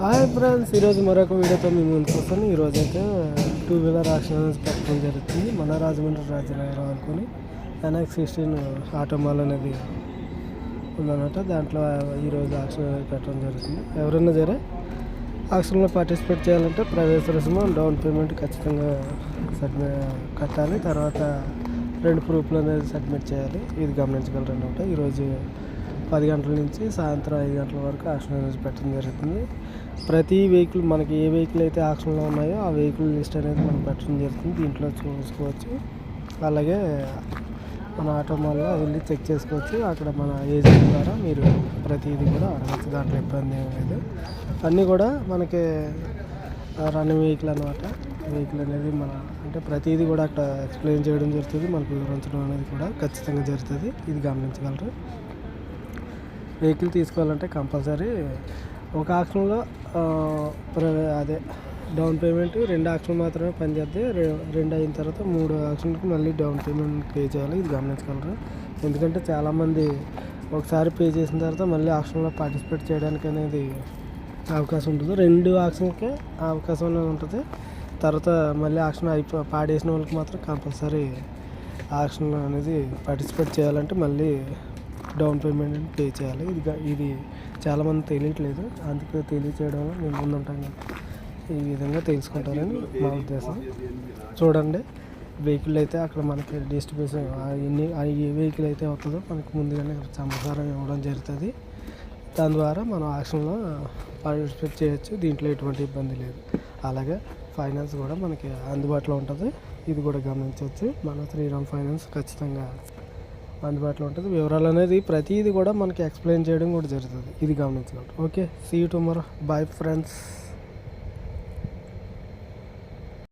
Hi friends ఈరోజు మరొక వీడియోతో మేము ముందుకు వస్తాను. ఈరోజు అయితే టూ వీలర్ ఆక్షన్ పెట్టడం జరుగుతుంది. మన రాజమండ్రి రాజనగరం అనుకుని ఎన్ఎక్స్ సిక్స్టీన్ ఆటోమాల్ అనేది ఉందన్నమాట. దాంట్లో ఈరోజు ఆక్షన్ అనేది పెట్టడం జరుగుతుంది. ఎవరైనా సరే ఆక్షన్లో పార్టిసిపేట్ చేయాలంటే ప్రవేశ రుసుము డౌన్ పేమెంట్ ఖచ్చితంగా సబ్మిట్ కట్టాలి. తర్వాత రెండు ప్రూఫ్లు అనేది సబ్మిట్ చేయాలి. ఇది గమనించగలరు అనమాట ఈరోజు పది గంటల నుంచి సాయంత్రం ఐదు గంటల వరకు ఆక్షన్ అనేది పెట్టడం జరుగుతుంది. ప్రతి వెహికల్ మనకి ఏ వెహికల్ అయితే ఆక్షన్లో ఉన్నాయో ఆ వెహికల్ లిస్ట్ అనేది మనం పెట్టడం జరుగుతుంది. దీంట్లో చూసుకోవచ్చు. అలాగే మన ఆటో మాల్లో వెళ్ళి చెక్ చేసుకోవచ్చు. అక్కడ మన ఏజెంట్ ద్వారా మీరు ప్రతిదీ కూడా అడగచ్చు దాంట్లో ఇబ్బంది ఏం లేదు. అన్నీ కూడా మనకి రన్నింగ్ వెహికల్ అనమాట వెహికల్ అనేది మన అంటే ప్రతిదీ కూడా అక్కడ ఎక్స్ప్లెయిన్ చేయడం జరుగుతుంది. మనకు వివరించడం అనేది కూడా ఖచ్చితంగా జరుగుతుంది. ఇది గమనించగలరు. వెహికల్ తీసుకోవాలంటే కంపల్సరీ ఒక ఆక్షన్లో అదే డౌన్ పేమెంట్ రెండు ఆక్షన్ మాత్రమే పనిచేస్తే రెండు అయిన తర్వాత మూడు ఆక్షన్కి మళ్ళీ డౌన్ పేమెంట్ పే చేయాలి. ఇది గమనించగలరు ఎందుకంటే చాలామంది ఒకసారి పే చేసిన తర్వాత మళ్ళీ ఆక్షన్లో పార్టిసిపేట్ చేయడానికి అనేది అవకాశం ఉంటుంది. రెండు ఆక్షన్కే అవకాశం అనేది ఉంటుంది. తర్వాత మళ్ళీ ఆక్షన్ అయిపో పాడేసిన వాళ్ళకి మాత్రం కంపల్సరీ ఆక్షన్ అనేది పార్టిసిపేట్ చేయాలంటే మళ్ళీ డౌన్ పేమెంట్ పే చేయాలి. ఇది ఇది చాలామంది తెలియట్లేదు. అందుకే తెలియచేయడం వల్ల మేము ముందుంటాం ఈ విధంగా తెలుసుకుంటారని మా ఉద్దేశం. చూడండి వెహికల్ అయితే అక్కడ మనకి డిస్ట్రిబ్యూషన్ ఎన్ని ఏ వెహికల్ అయితే అవుతుందో మనకి ముందుగానే సమాచారం ఇవ్వడం జరుగుతుంది. దాని ద్వారా మనం ఆక్షన్లో పార్టిసిపేట్ చేయొచ్చు. దీంట్లో ఎటువంటి ఇబ్బంది లేదు. అలాగే ఫైనాన్స్ కూడా మనకి అందుబాటులో ఉంటుంది. ఇది కూడా గమనించవచ్చు. మన శ్రీరామ్ ఫైనాన్స్ ఖచ్చితంగా అందుబాటులో ఉంటుంది. వివరాలు అనేది ప్రతిదీ కూడా మనకి ఎక్స్ప్లెయిన్ చేయడం కూడా జరుగుతుంది. ఇది గమనించగలరు. Okay see tomorrow bye friends